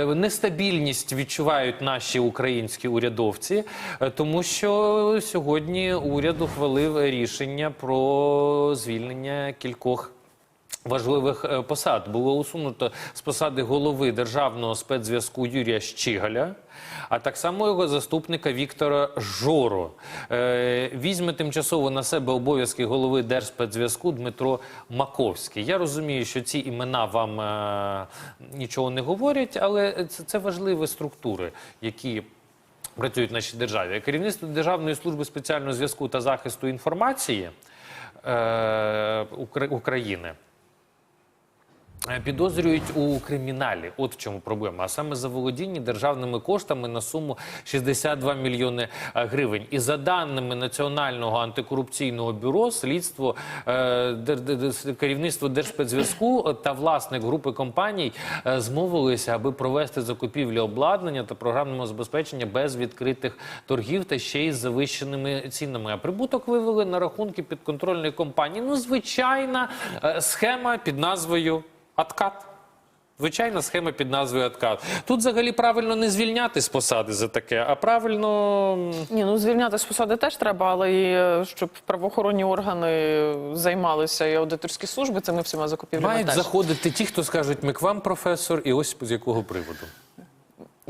е, нестабільність відчувають наші українські урядовці, е, тому що сьогодні уряд ухвалив рішення про звільнення кількох. Важливих е, посад було усунуто з посади голови державного спецзв'язку Юрія Щигаля, а так само його заступника Віктора Жору. Е, візьме тимчасово на себе обов'язки голови Держспецзв'язку Дмитро Маковський. Я розумію, що ці імена вам е, нічого не говорять, але це, важливі структури, які працюють в нашій державі. Керівництво Державної служби спеціального зв'язку та захисту інформації України. Е, Підозрюють у криміналі. От в чому проблема. А саме за володіння державними коштами на суму 62 мільйони е, гривень. І за даними Національного антикорупційного бюро, слідство е, керівництво Держспецзв'язку та власник групи компаній змовилися, аби провести закупівлі обладнання та програмного забезпечення без відкритих торгів та ще й з завищеними цінами. А прибуток вивели на рахунки підконтрольної компанії. Ну, звичайна схема під назвою Откат. Звичайна схема під назвою Откат. Тут взагалі правильно не звільняти з посади за таке, а правильно Ні, ну звільняти з посади теж треба, але і е, щоб правоохоронні органи займалися і аудиторські служби цими всіма закупівлями мають теж. заходити ті, хто скажуть, ми к вам, професор, і ось з якого приводу.